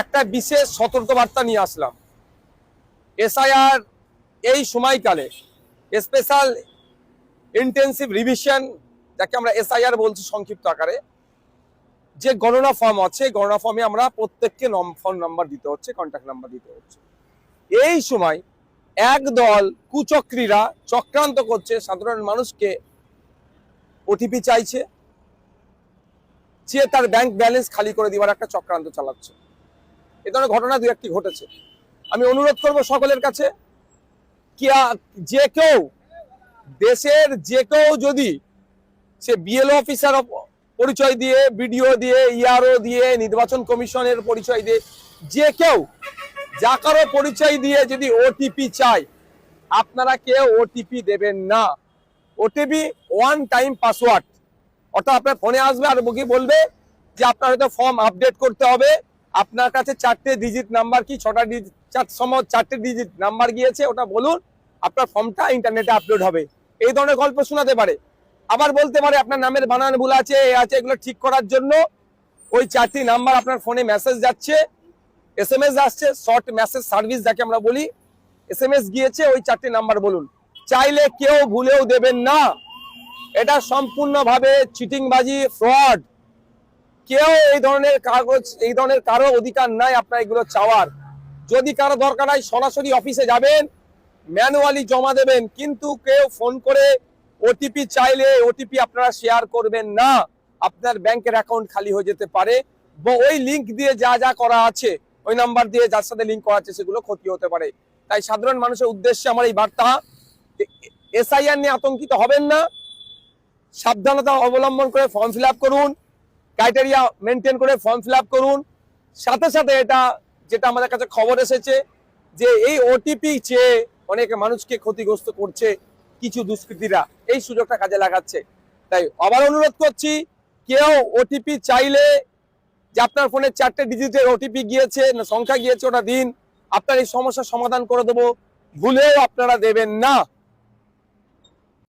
একটা বিশেষ সতর্কবার্তা নিয়ে আসলাম। এসআইআর এই সময়কালে স্পেশাল ইন্টেন্সিভ রিভিশন, যাকে আমরা এসআইআর বলছি সংক্ষিপ্ত আকারে, যে গণনা ফর্ম আছে গণনা ফর্মে আমরা প্রত্যেককে ফোন নাম্বার দিতে হচ্ছে কন্ট্যাক্ট নাম্বার দিতে হচ্ছে। এই সময় একদল কুচক্রীরা চক্রান্ত করছে, সাধারণ মানুষকে ওটিপি চাইছে চেয়ে তার ব্যাংক ব্যালেন্স খালি করে দিবার একটা চক্রান্ত চালাচ্ছে। এ ধরনের ঘটনা দু একটি ঘটেছে। আমি অনুরোধ করব সকলের কাছে যে কেউ দেশের যে কেউ যদি সে বিএলও অফিসার পরিচয় দিয়ে বিডিও দিয়ে ইআরও দিয়ে, নির্বাচন কমিশনের পরিচয় দিয়ে, যে কেউ যা কারও পরিচয় দিয়ে যদি ওটিপি চায়, আপনারা কেউ ওটিপি দেবেন না? ওটিপি ওয়ান টাইম পাসওয়ার্ড অর্থাৎ আপনার ফোনে আসবে আর মুখে বলবে যে আপনার হয়তো ফর্ম আপডেট করতে হবে। আপনার কাছে চারটে ডিজিট নাম্বার কি? ছটা ডিজিট চার সময় চারটে ডিজিট নাম্বার গিয়েছে, ওটা বলুন। আপনার ফর্মটা ইন্টারনেটে আপলোড হবে। এই ধরনের গল্প শোনাতে পারে। আবার বলতে পারে আপনার নামের বানান ভুল আছে, এ আছে, এগুলো ঠিক করার জন্য ওই চারটি নাম্বার আপনার ফোনে মেসেজ যাচ্ছে এস এম এস আসছে শর্ট মেসেজ সার্ভিস যাকে আমরা বলি এস এম এস গিয়েছে, ওই চারটি নাম্বার বলুন। চাইলে কেউ ভুলেও দেবেন না। এটা সম্পূর্ণভাবে চিটিংবাজি ফ্রড কেউ এই ধরনের কাগজ, এই ধরনের কারও অধিকার নাই আপনার এগুলো চাওয়ার। যদি কারও দরকার হয়, সরাসরি অফিসে যাবেন, ম্যানুয়ালি জমা দেবেন, কিন্তু কেউ ফোন করে ওটিপি চাইলে ওটিপি আপনারা শেয়ার করবেন না। আপনার ব্যাংকের অ্যাকাউন্ট খালি হয়ে যেতে পারে। ওই লিংক দিয়ে যা যা করা আছে, ওই নাম্বার দিয়ে যার সাথে লিঙ্ক করা আছে, সেগুলো ক্ষতি হতে পারে। তাই সাধারণ মানুষের উদ্দেশ্যে আমার এই বার্তা এসআইআর নিয়ে আতঙ্কিত হবেন না। সাবধানতা অবলম্বন করে ফর্ম ফিল করুন। ক্রাইটেরিয়া মেনটেন করে ফর্ম ফিল করুন। সাথে সাথে এটা যেটা আমাদের কাছে খবর এসেছে যে এই ওটিপি চেয়ে অনেকে মানুষকে ক্ষতিগ্রস্ত করছে কিছু দুষ্কৃতীরা। এই সুযোগটা কাজে লাগাচ্ছে। তাই আবার অনুরোধ করছি, কেউ ওটিপি চাইলে যে আপনার ফোনে চারটে ডিজিটের ওটিপি গিয়েছে, না সংখ্যা গিয়েছে ওটা দিন, আপনার এই সমস্যার সমাধান করে দেবো। ভুলেও আপনারা দেবেন না।